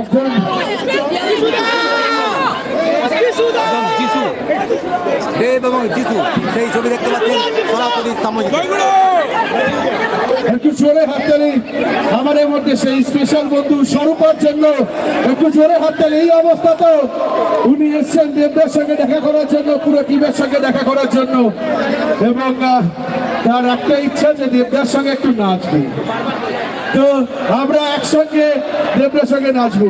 একজন দেব এবং যিশু সেই ছবি দেখতে পাচ্ছেন সনাতনী সামাজিক একটু জোরে হাততালি। আমাদের মধ্যে সেই স্পেশাল বন্ধু স্বরূপার জন্য একটু জোরে হাততালি। এই অবস্থা তো। উনি এসছেন দেবদার সঙ্গে দেখা করার জন্য পুরো টিমের সঙ্গে দেখা করার জন্য। এবং তার একটা ইচ্ছা যে দেবদার সঙ্গে একটু নাচবে। তো আমরা একসঙ্গে দেবদার সঙ্গে নাচবো।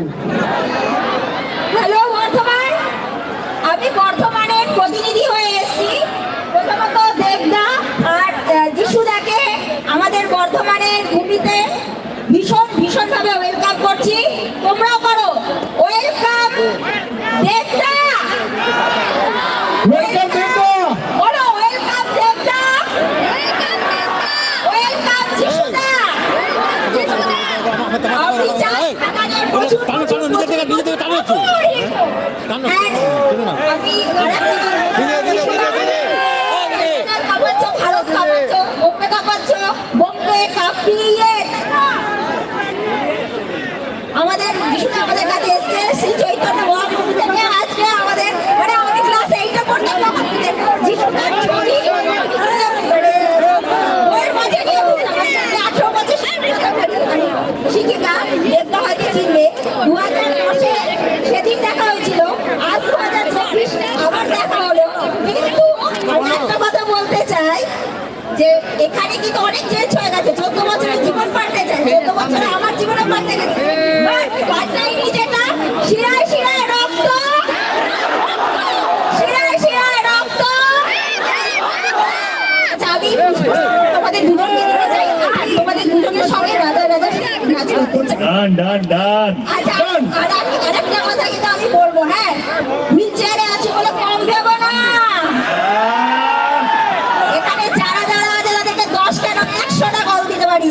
হ্যালো, বর্ধমান। আমি বর্ধমানের প্রতিনিধি হয়ে এসেছি। প্রথমত আর আমাদের বর্ধমানের ভীষণ, ভীষণভাবে ওয়েলকাম করছি। তোমরাও করো। ওয়েলকাম দেবদা। মানে সেদিন দেখা হয়েছিল। দেখা হলো। কথা বলতে চাই যে এখানে কিন্তু অনেক চেঞ্জ হয়ে গেছে। চোদ্দ বছরের জীবন পাল্টে যায় চোদ্দ বছরে আমার জীবনে পাল্টে গেছে But পাল্টায়নি যেটা শিরায় শিরায় রক্ত শিরায় শিরায় রক্ত আচ্ছা আমি তোমাদের দুজনকে দিতে চাই আর তোমাদের দুজনের সঙ্গে রাজা রাজা নাচ করতে চাই ডান ডান ডান ডান আরেকটা কথা কিন্তু আমি বলব হ্যাঁ? হুইল আছে বলে কম দেবো না। এখানে যারা যারা আছে তাদেরকে দশ কেন একশোটা কল দিতে পারি।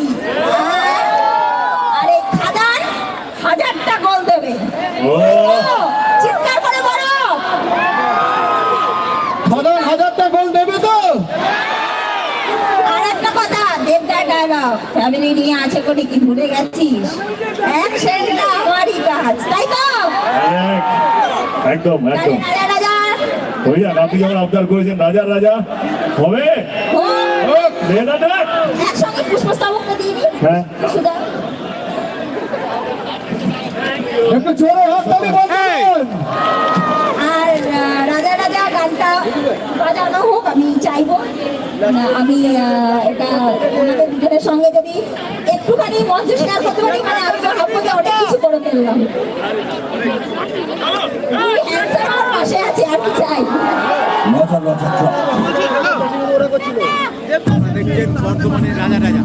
আরে এই খাদান হাজারটা কল দেবে। ও ও, চিৎকার করে বলো হাজার হাজারটা গোল দেবে তো আর একটা কথা দেবদার ডায়লগ ফ্যামিলি নিয়ে আছে কোটি কি ভুলে গেছিস? এক সেন্টটা আমারই কাজ তাই তো? একদম একদম। রাজা রাজা। ওই যাক আপনি যখন আবদার করেছেন রাজা রাজা। হবে? না একসঙ্গে পুষ্পস্তবকটা দিয়ে দিই। হ্যাঁ। একটু জোরে হাততালি বলবেন আর রাজা রাজা গানটা বাজানো হোক আমি চাইব। আমি এটা ওনাদের দুজনের সঙ্গে যদি একটুখানি মঞ্চ শেয়ার করতে পারি মানে আমি তো যে অনেক কিছু করে ফেললাম। পাশে আছি আর কি চাই? দেখছেন বর্তমানে রাজা রাজা।